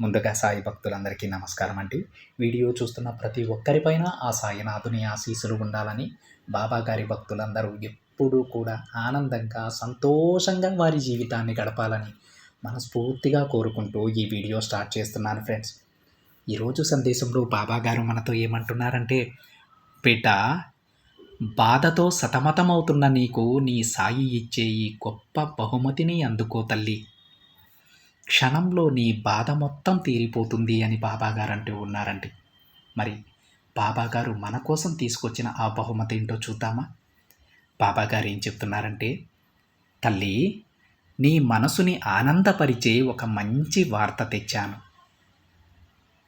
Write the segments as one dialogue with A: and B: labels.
A: ముందుగా సాయి భక్తులందరికీ నమస్కారం అండి. వీడియో చూస్తున్న ప్రతి ఒక్కరిపైన ఆ సాయినాథుని ఆశీస్సులు ఉండాలని బాబా గారి భక్తులందరూ ఎప్పుడూ కూడా ఆనందంగా సంతోషంగా వారి జీవితాన్ని గడపాలని మనస్ఫూర్తిగా కోరుకుంటూ ఈ వీడియో స్టార్ట్ చేస్తున్నాను ఫ్రెండ్స్. ఈరోజు సందేశంలో బాబా గారు మనతో ఏమంటున్నారంటే బిడ్డ బాధతో సతమతమవుతున్న నీకు నీ సాయి ఇచ్చే ఈ గొప్ప బహుమతిని అందుకో తల్లి. క్షణంలో నీ బాధ మొత్తం తీరిపోతుంది అని బాబాగారు అంటూ ఉన్నారండి. మరి బాబాగారు మన కోసం తీసుకొచ్చిన ఆ బహుమతి ఏంటో చూద్దామా? బాబాగారు ఏం చెప్తున్నారంటే తల్లి నీ మనసుని ఆనందపరిచే ఒక మంచి వార్త తెచ్చాను.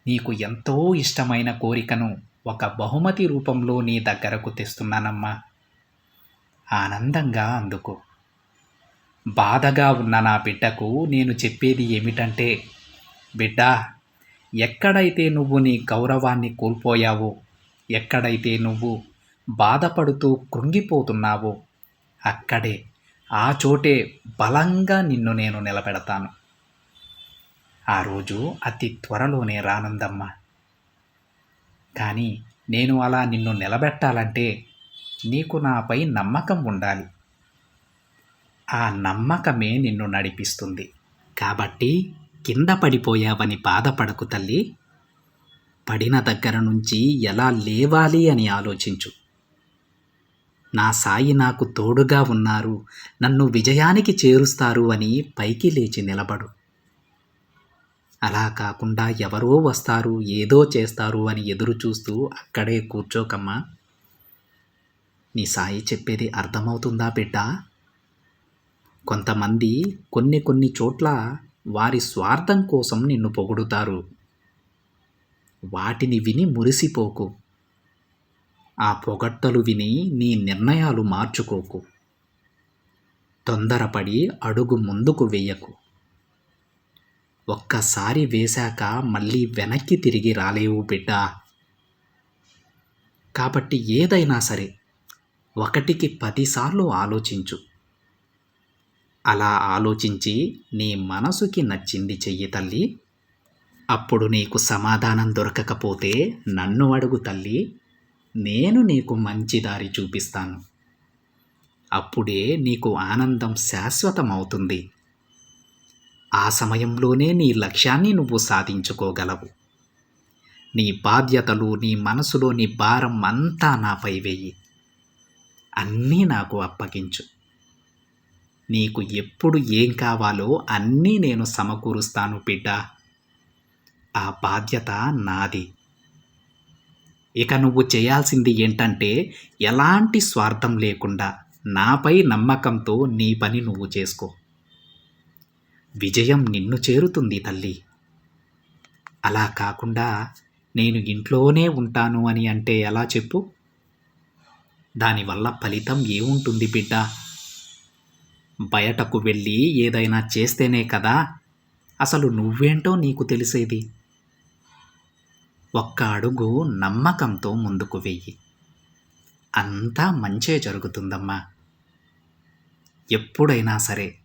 A: నీకు ఎంతో ఇష్టమైన కోరికను ఒక బహుమతి రూపంలో నీ దగ్గరకు తెస్తున్నానమ్మా. ఆనందంగా అందుకో. బాధగా ఉన్న నా బిడ్డకు నేను చెప్పేది ఏమిటంటే బిడ్డ ఎక్కడైతే నువ్వు నీ గౌరవాన్ని కోల్పోయావో ఎక్కడైతే నువ్వు బాధపడుతూ కృంగిపోతున్నావో అక్కడే ఆ చోటే బలంగా నిన్ను నేను నిలబెడతాను. ఆ రోజు అతి త్వరలోనే రానుందమ్మా. కానీ నేను అలా నిన్ను నిలబెట్టాలంటే నీకు నాపై నమ్మకం ఉండాలి. ఆ నమ్మకమే నిన్ను నడిపిస్తుంది. కాబట్టి కింద పడిపోయావని బాధపడకు తల్లి. పడిన దగ్గర నుంచి ఎలా లేవాలి అని ఆలోచించు. నా సాయి నాకు తోడుగా ఉన్నారు. నన్ను విజయానికి చేరుస్తారు అని పైకి లేచి నిలబడు. అలా కాకుండా ఎవరో వస్తారు ఏదో చేస్తారు అని ఎదురు చూస్తూ అక్కడే కూర్చోకమ్మా నీ సాయి చెప్పేది అర్థమవుతుందా బిడ్డా? కొంతమంది కొన్ని కొన్ని చోట్ల వారి స్వార్థం కోసం నిన్ను పొగుడుతారు. వాటిని విని మురిసిపోకు. ఆ పొగట్టలు విని నీ నిర్ణయాలు మార్చుకోకు. తొందరపడి అడుగు ముందుకు వెయ్యకు ఒక్కసారి వేశాక మళ్ళీ వెనక్కి తిరిగి రాలేవు బిడ్డ. కాబట్టి ఏదైనా సరే ఒకటికి పదిసార్లు ఆలోచించు. అలా ఆలోచించి నీ మనసుకి నచ్చింది చెయ్యి తల్లి. అప్పుడు నీకు సమాధానం దొరకకపోతే నన్ను అడుగు తల్లి. నేను నీకు మంచి దారి చూపిస్తాను. అప్పుడే నీకు ఆనందం శాశ్వతమవుతుంది. ఆ సమయంలోనే నీ లక్ష్యాన్ని నువ్వు సాధించుకోగలవు. నీ బాధ్యతలు నీ మనసులోని భారం అంతా నాపై వెయ్యి అన్నీ నాకు అప్పగించు. నీకు ఎప్పుడు ఏం కావాలో అన్నీ నేను సమకూరుస్తాను బిడ్డ. ఆ బాధ్యత నాది. ఇక నువ్వు చేయాల్సింది ఏంటంటే ఎలాంటి స్వార్థం లేకుండా నాపై నమ్మకంతో నీ పని నువ్వు చేసుకో. విజయం నిన్ను చేరుతుంది తల్లి. అలా కాకుండా నేను ఇంట్లోనే ఉంటాను అని అంటే ఎలా చెప్పు? దానివల్ల ఫలితం ఏముంటుంది బిడ్డ? బయటకు వెళ్ళి ఏదైనా చేస్తేనే కదా. అసలు నువ్వేంటో నీకు తెలిసేది? ఒక్క అడుగు నమ్మకంతో ముందుకు వెయ్యి. అంతా మంచే జరుగుతుందమ్మా. ఎప్పుడైనా సరే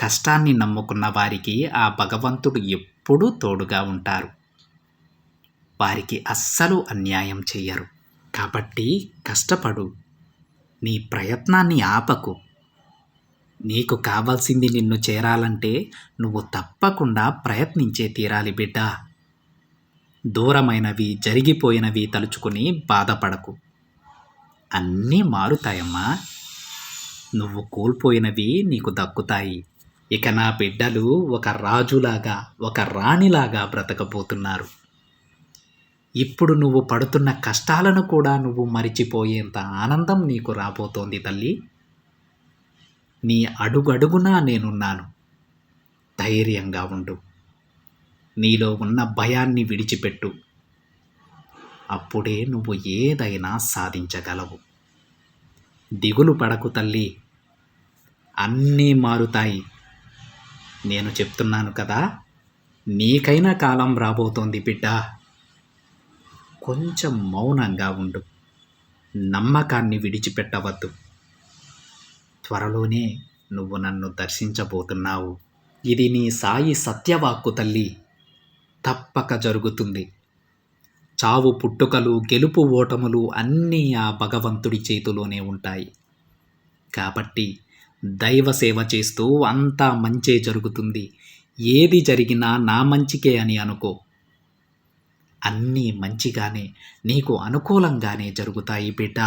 A: కష్టాన్ని నమ్ముకున్న వారికి ఆ భగవంతుడు ఎప్పుడూ తోడుగా ఉంటారు. వారికి అస్సలు అన్యాయం చెయ్యరు. కాబట్టి కష్టపడు. నీ ప్రయత్నాన్ని ఆపకు. నీకు కావాల్సింది నిన్ను చేరాలంటే నువ్వు తప్పకుండా ప్రయత్నించే తీరాలి బిడ్డ. దూరమైనవి జరిగిపోయినవి తలుచుకుని బాధపడకు. అన్నీ మారుతాయమ్మా. నువ్వు కోల్పోయినవి నీకు దక్కుతాయి. ఇక నా బిడ్డలు ఒక రాజులాగా ఒక రాణిలాగా బ్రతకబోతున్నారు. ఇప్పుడు నువ్వు పడుతున్న కష్టాలను కూడా నువ్వు మరిచిపోయేంత ఆనందం నీకు రాబోతోంది తల్లి. నీ అడుగడుగునా నేనున్నాను. ధైర్యంగా ఉండు. నీలో ఉన్న భయాన్ని విడిచిపెట్టు. అప్పుడే నువ్వు ఏదైనా సాధించగలవు. దిగులు పడకు తల్లి. అన్నీ మారుతాయి. నేను చెప్తున్నాను కదా నీకైనా కాలం రాబోతోంది బిడ్డ. కొంచెం మౌనంగా ఉండు. నమ్మకాన్ని విడిచిపెట్టవద్దు. త్వరలోనే నువ్వు నన్ను దర్శించబోతున్నావు. ఇది నీ సాయి సత్యవాక్కు తల్లి. తప్పక జరుగుతుంది. చావు పుట్టుకలు గెలుపు ఓటములు అన్నీ ఆ భగవంతుడి చేతిలోనే ఉంటాయి. కాబట్టి దైవ సేవ చేస్తూ అంతా మంచే జరుగుతుంది. ఏది జరిగినా నా మంచికే అని అనుకో. అన్నీ మంచిగానే నీకు అనుకూలంగానే జరుగుతాయి బిడ్డ.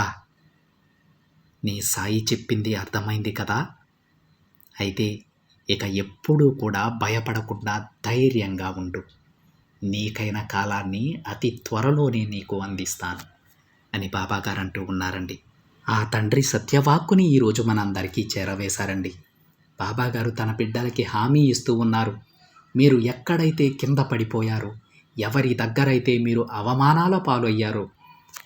A: నీ సాయి చెప్పింది అర్థమైంది కదా? అయితే ఇక ఎప్పుడూ కూడా భయపడకుండా ధైర్యంగా ఉండు. నీకైన కాలాన్ని అతి త్వరలోనే నీకు అందిస్తాను అని బాబాగారు అంటూ ఉన్నారండి. ఆ తండ్రి సత్యవాక్కుని ఈరోజు మనందరికీ చేరవేశారండి. బాబాగారు తన బిడ్డలకి హామీ ఇస్తూ ఉన్నారు. మీరు ఎక్కడైతే కింద పడిపోయారో ఎవరి దగ్గరైతే మీరు అవమానాల పాలయ్యారో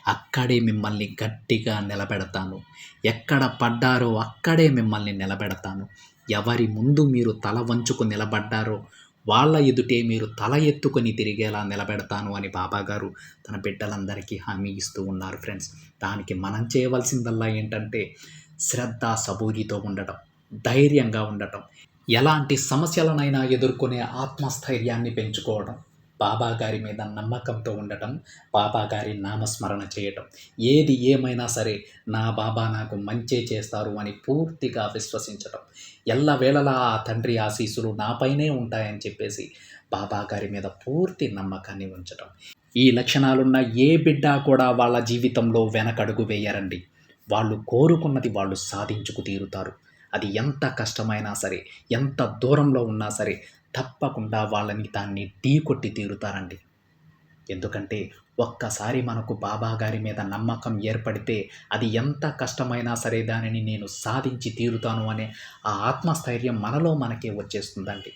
A: అక్కడే మిమ్మల్ని గట్టిగా నిలబెడతాను. ఎక్కడ పడ్డారో అక్కడే మిమ్మల్ని నిలబెడతాను. ఎవరి ముందు మీరు తల వంచుకు నిలబడ్డారో వాళ్ళ ఎదుటే మీరు తల ఎత్తుకొని తిరిగేలా నిలబెడతాను అని బాబాగారు తన బిడ్డలందరికీ హామీ ఇస్తూ ఉన్నారు ఫ్రెండ్స్. దానికి మనం చేయవలసిందల్లా ఏంటంటే శ్రద్ధ సబూరితో ఉండటం ధైర్యంగా ఉండటం. ఎలాంటి సమస్యలనైనా ఎదుర్కొనే ఆత్మస్థైర్యాన్ని పెంచుకోవడం. బాబా గారి మీద నమ్మకంతో ఉండటం బాబా గారి నామస్మరణ చేయటం. ఏది ఏమైనా సరే నా బాబా నాకు మంచే చేస్తారు అని పూర్తిగా విశ్వసించటం. ఎల్లవేళలా ఆ తండ్రి ఆశీస్సులు నాపైనే ఉంటాయని చెప్పేసి బాబా గారి మీద పూర్తి నమ్మకాన్ని ఉంచటం. ఈ లక్షణాలున్న ఏ బిడ్డ కూడా వాళ్ళ జీవితంలో వెనకడుగు వేయరండి. వాళ్ళు కోరుకున్నది వాళ్ళు సాధించుకు తీరుతారు. అది ఎంత కష్టమైనా సరే ఎంత దూరంలో ఉన్నా సరే తప్పకుండా వాళ్ళని దాన్ని ఢీ కొట్టి తీరుతారండి. ఎందుకంటే ఒక్కసారి మనకు బాబా గారి మీద నమ్మకం ఏర్పడితే అది ఎంత కష్టమైనా సరే దానిని నేను సాధించి తీరుతాను అనే ఆ ఆత్మస్థైర్యం మనలో మనకే వచ్చేస్తుందండి.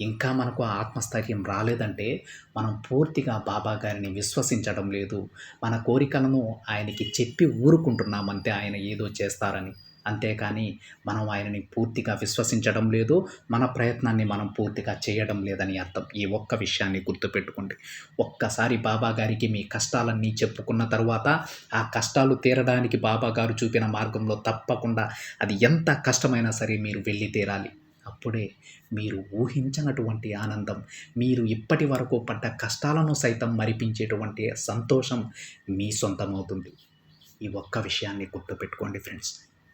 A: ఇంకా మనకు ఆ ఆత్మస్థైర్యం రాలేదంటే మనం పూర్తిగా బాబా గారిని విశ్వసించడం లేదు. మన కోరికలను ఆయనకి చెప్పి ఊరుకుంటున్నామంతే ఆయన ఏదో చేస్తారని. అంతేకాని మనం ఆయనని పూర్తిగా విశ్వసించడం లేదు మన ప్రయత్నాన్ని మనం పూర్తిగా చేయడం లేదని అర్థం. ఈ ఒక్క విషయాన్ని గుర్తుపెట్టుకోండి. ఒక్కసారి బాబా గారికి మీ కష్టాలన్నీ చెప్పుకున్న తర్వాత ఆ కష్టాలు తీరడానికి బాబా గారు చూపిన మార్గంలో తప్పకుండా అది ఎంత కష్టమైనా సరే మీరు వెళ్ళి తీరాలి. అప్పుడే మీరు ఊహించనటువంటి ఆనందం మీరు ఇప్పటి వరకు పడ్డ కష్టాలను సైతం మరిపించేటువంటి సంతోషం మీ సొంతమవుతుంది. ఈ ఒక్క విషయాన్ని గుర్తుపెట్టుకోండి ఫ్రెండ్స్.